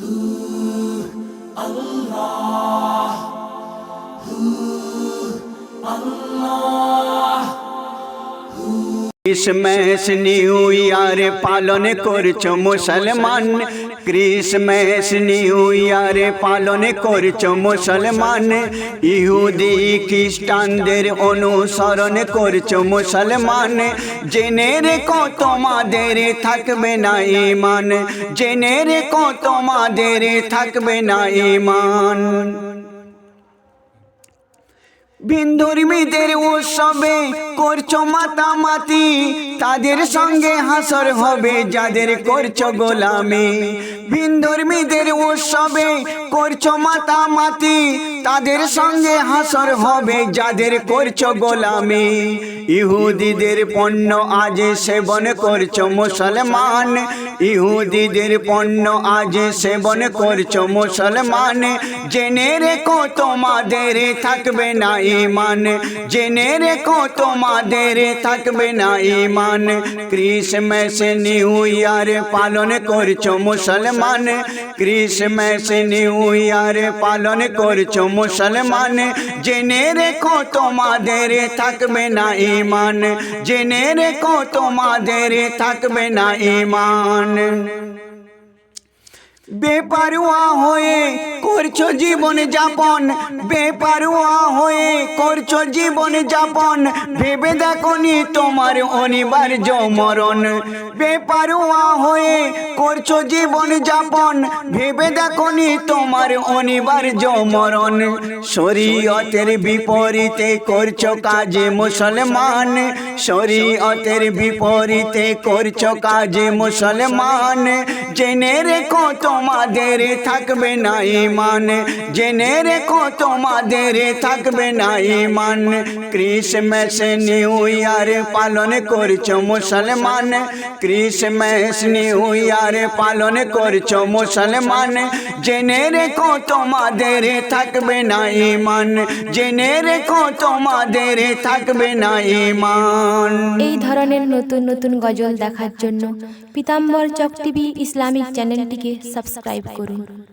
Allah, Allah. Christmas, new year পালন করছ মুসলমান। ক্রিসমাস, নিউ ইয়ার পালন করছ মুসলমান। ইহুদি, খ্রিস্টানদের অনুসরণ করছ মুসলমান। জেনে রেখো তোমাদের থাকবে না ইমান জেনে রেখো তোমাদের থাকবে না ইমান ভিনধর্মীদের উৎসবে করছ মাতামাতি। তাদের সঙ্গে হাসর হবে, যাদের করছ গোলামি। ভিনধর্মীদের উৎসবে করছ মাতামাতি। তাদের সঙ্গে হাসর হবে, যাদের করছ গোলামি। ইহুদিদের পণ্য আজ সেবন করছ মুসলমান। ইহুদিদের পণ্য আজ সেবন করছ মুসলমান। জেনে রেখো তোমাদের থাকবে না ইমান। জেনে রেখো তোমাদের থাকবে না ইমান। ক্রিসমাস নিউ ইয়ার পালন করছ মুসলমান। ক্রিসমাস নিউ ইয়ার পালন করছ মুসলমান। জেনে রেখো তোমাদের থাকবে না ইমান জেনে রেখো তোমাদের থাকবে না ইমান বেপারুয়া হয়ে করছ জীবন যাপন, বেপারুয়া হয়ে করছ জীবন যাপন। ভেবে দেখনি তোমার অনিবার্য মরণ। বেপারুয়া হয়ে করছ জীবন যাপন, ভেবে দেখনি তোমার অনিবার্য মরণ। শরীয়তের বিপরীতে করছ কাজে মুসলমান। শরীয়তের বিপরীতে করছ কাজে মুসলমান। জেনে রেখো তোমাদের থাকবে না ইমান জেনে রেখো তোমাদের থাকবে না ইমান ক্রিসমাস, নিউ ইয়ার পালন করছ মুসলমান। ক্রিসমাস, নিউ ইয়ার পালন করছ মুসলমান। জেনে রেখো তোমাদের থাকবে না ইমান জেনে রেখো তোমাদের থাকবে না ইমান এই ধরনের নতুন নতুন গজল দেখার জন্য পিতাম্বর চক টিভি ইসলামিক চ্যানেলটিকে সাবস্ক্রাইব করুন।